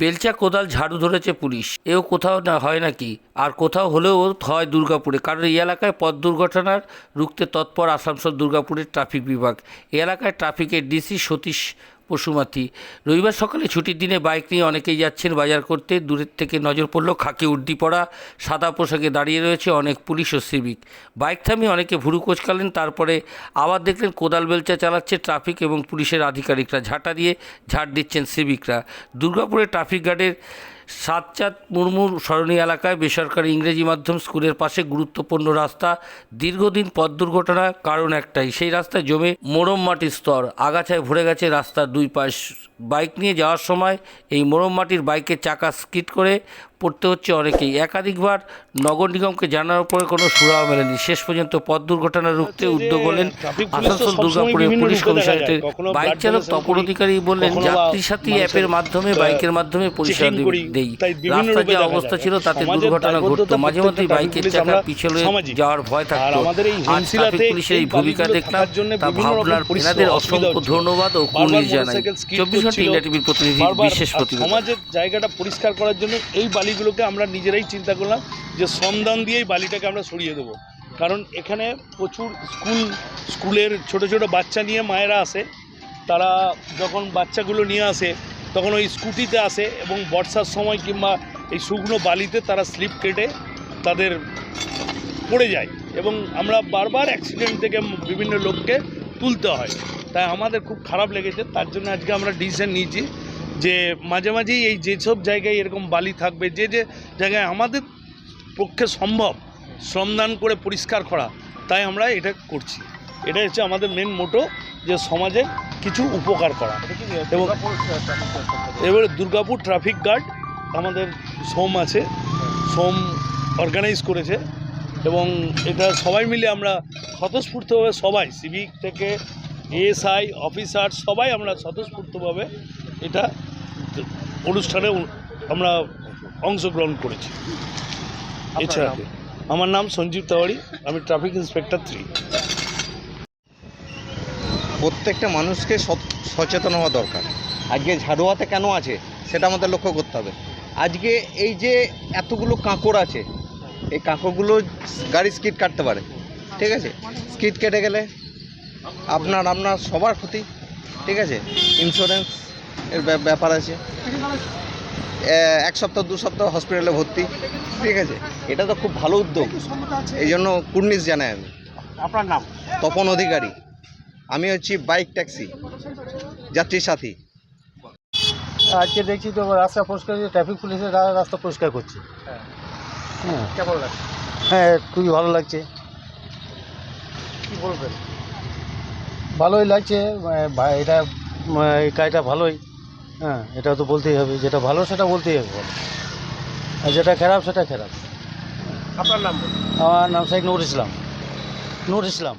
বেলচা কোদাল ঝাড়ু ধরেছে পুলিশ। এও কোথাও না হয় নাকি? আর কোথাও হলেও হয় দুর্গাপুরে, কারণ এই এলাকায় পথ দুর্ঘটনার রুখতে তৎপর আসানসোল দুর্গাপুরের ট্রাফিক বিভাগ। এলাকায় ট্রাফিকের ডিসি সতীশ পশুমাতি। রবিবার সকালে ছুটির দিনে বাইক নিয়ে অনেকেই যাচ্ছেন বাজার করতে। দূরের থেকে নজর পড়ল খাকি উর্দি পড়া সাদা পোশাকে দাঁড়িয়ে রয়েছে অনেক পুলিশ ও সিভিক। বাইক থামিয়ে অনেকে ভুরু কোচকালেন, তারপরে আবার দেখলেন কোদাল বেলচা চালাচ্ছে ট্রাফিক এবং পুলিশের আধিকারিকরা ঝাঁটা দিয়ে ঝাড় দিচ্ছেন সিভিকরা। দুর্গাপুরে ট্রাফিক গার্ডের সাতচাঁদ মুর্মুর সরণি এলাকায় বেসরকারি ইংরেজি মাধ্যম স্কুলের পাশে গুরুত্বপূর্ণ রাস্তা দীর্ঘদিন পথ দুর্ঘটনা কারণ একটাই সেই রাস্তায় জমে মোরম মাটির স্তর। আগাছায় ভরে গেছে রাস্তার দুই পাশ। বাইক নিয়ে যাওয়ার সময় এই মোরম মাটির বাইকের চাকা স্কিট করে পড়তে হচ্ছে অনেকেই। একাধিকবার নগর নিগমকে জানানোর পরে কোনো সুরাহা মেলেনি। শেষ পর্যন্ত পথ দুর্ঘটনা রুখতে উদ্যোগ হলেন আসানসোল দুর্গাপুরের পুলিশ কমিশনারেটের বাইক চালক তপন অধিকারী বললেন যাত্রী সাথী অ্যাপের মাধ্যমে বাইকের মাধ্যমে পরিষেবা বিভিন্ন রাস্তার যে অবস্থা ছিল তাতে দুর্ঘটনা ঘটতো। মাঝে প্রত্যেকটা বাইকের চাকা পিছলে যাওয়ার ভয় থাকতো। আমাদের এই ট্রাফিক পুলিশের এই ভূমিকা দেখলাম। জন্য তা রকম এনাদের অসংখ্য ধন্যবাদ ও কুর্নিশ জানাই। চব্বিশ ঘণ্টা ইন্ডিয়া টিভির প্রতিনিধি বিশেষ আর প্রতিবেদন। সমাজের জায়গাটা পরিষ্কার করার জন্য এই বালিগুলোকে আমরা নিজেরাই চিন্তা করলাম যে শ্রমদান দিয়েই বালিটাকে আমরা সরিয়ে দেবো। কারণ এখানে প্রচুর স্কুল স্কুলের ছোট ছোট বাচ্চা নিয়ে মায়েরা আসে। তারা যখন বাচ্চাগুলো নিয়ে আসে তখন ওই স্কুটিতে আসে এবং বর্ষার সময় কিংবা এই শুকনো বালিতে তারা স্লিপ কেটে তাদের পড়ে যায় এবং আমরা বারবার অ্যাক্সিডেন্ট থেকে বিভিন্ন লোককে তুলতে হয়। তাই আমাদের খুব খারাপ লেগেছে, তার জন্য আজকে আমরা ডিসিশন নিয়েছি যে মাঝে মাঝেই এই যেসব জায়গায় এরকম বালি থাকবে, যে যে জায়গায় আমাদের পক্ষে সম্ভব শ্রমদান করে পরিষ্কার করা, তাই আমরা এটা করছি। এটা হচ্ছে আমাদের মেন মোটো যে সমাজের কিছু উপকার করা। এবং এবারে দুর্গাপুর ট্রাফিক গার্ড আমাদের সোম আছে সোম অর্গানাইজ করেছে। এবং এটা সবাই মিলে আমরা স্বতঃস্ফূর্তভাবে সবাই সিভিক থেকে এএসআই অফিসার সবাই আমরা স্বতঃস্ফূর্তভাবে এটা অনুষ্ঠানে আমরা অংশগ্রহণ করেছি। এছাড়া আমার নাম সঞ্জীব তেওয়ারি আমি ট্রাফিক ইন্সপেক্টর থ্রি প্রত্যেকটা মানুষকে সচ- সচেতন হওয়া দরকার। আজকে ঝাড়ুয়াতে কেন আছে? সেটা আমাদের লক্ষ্য করতে হবে। আজকে এই যে এতগুলো কাঁকড় আছে এই কাঁকড়গুলো গাড়ি স্কিড কাটতে পারে। ঠিক আছে? স্কিড কেটে গেলে আপনার আপনার সবার ক্ষতি। ঠিক আছে? ইন্স্যুরেন্স এর ব্যাপ- ব্যাপার আছে। এক সপ্তাহ দু সপ্তাহ হসপিটালে ভর্তি। ঠিক আছে? এটা তো খুব ভালো উদ্যোগ। এই জন্য কুর্নিশ জানাই আমি। আপনার নাম? তপন অধিকারী। আমি হচ্ছি বাইক ট্যাক্সি যাত্রী সাথী। আজকে দেখছি তো রাস্তা পরিষ্কার ট্রাফিক পুলিশের রাস্তা পরিষ্কার করছে। হ্যাঁ। কেমন লাগছে? হ্যাঁ খুবই ভালো লাগছে। কি বলবেন? ভালোই লাগছে এটা এই কাজটা ভালোই। হ্যাঁ এটা তো বলতেই হবে যেটা ভালো সেটা বলতেই হবে। ভালো আর যেটা খারাপ সেটা খারাপ। আপনার নাম আমার নাম শেখ নূর ইসলাম। নূর ইসলাম।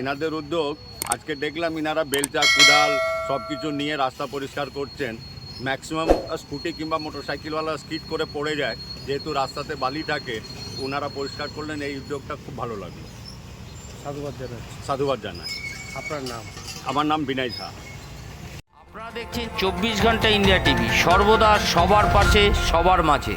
এনাদের উদ্যোগ আজকে দেখলাম ইনারা বেলচা কুদাল সব কিছু নিয়ে রাস্তা পরিষ্কার করছেন। ম্যাক্সিমাম স্কুটি কিংবা মোটরসাইকেলওয়ালা স্কিড করে পড়ে যায় যেহেতু রাস্তাতে বালি থাকে ওনারা পরিষ্কার করলেন এই উদ্যোগটা খুব ভালো লাগল। সাধুবাদ জানাচ্ছি। সাধুবাদ জানাই। আপনার নাম? আমার নাম বিনয় ঝা। আপনারা দেখছেন চব্বিশ ঘণ্টা ইন্ডিয়া টিভি সর্বদা সবার পাশে সবার মাঝে।